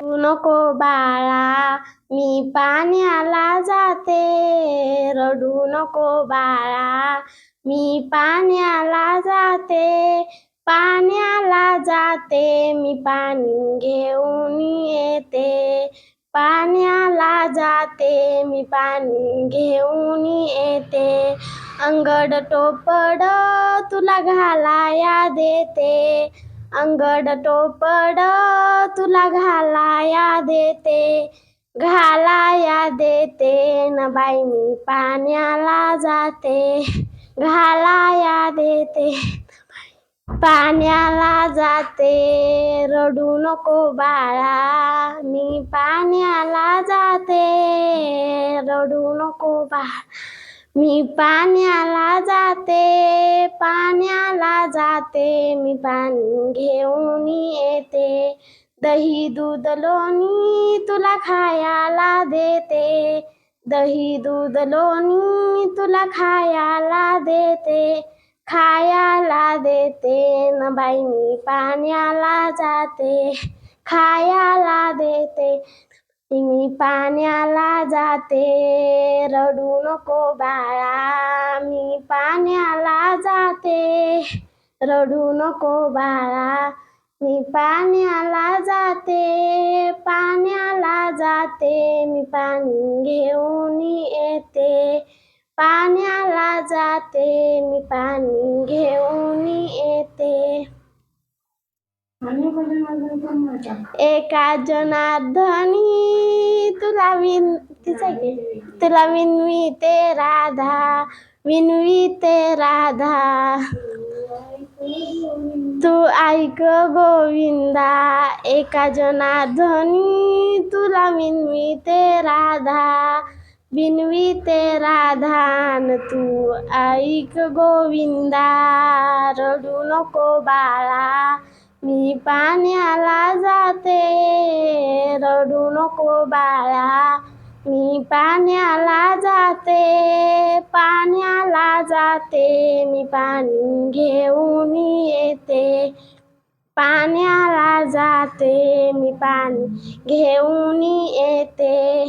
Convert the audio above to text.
तू नको बाळा मी पाण्याला जाते. रडू नको बाळा मी पाण्याला जाते. पाण्याला जाते मी पाणी घेऊन येते. पाण्याला जाते मी पाणी घेऊन येते. अंगड टोपड तुला घालाया देते. अंगड टोपड तुला घालाया देते घालाया देते. न बाई मी पाण्याला जाते. घालाया देते पाण्याला जाते. रडू नको बाळा मी पाण्याला जाते. रडू नको बाळा मी पाण्याला जाते. पाण्याला जाते मी पाणी घेऊन येते. दही दूध लोणी तुला खायला देते. दही दूध लोणी तुला खायला देते. खायला देते न बाई मी पाण्याला जाते. खायला देते मी पाण्याला जाते. रडू नको बाळा मी पाण्याला जाते. रडू नको बाळा मी पाण्याला जाते पाण्याला जाते. मी पाणी घेऊन येते पाण्याला जाते. मी पाणी घेऊन येते. एका जनार्दनी तुला विन तिचा तुला विनवी ते राधा विनवी ते राधा. तू ऐक गोविंदा एका जनार्दनी तुला विनवी ते राधा विनवी ते राधान तू. ऐक गोविंदा रडू नको बाळा मी पाण्याला जाते रडू नको बाळा मी पाण्याला जाते पाण्याला जाते मी पाणी घेऊन येते. पाण्याला जाते मी पाणी घेऊन येते.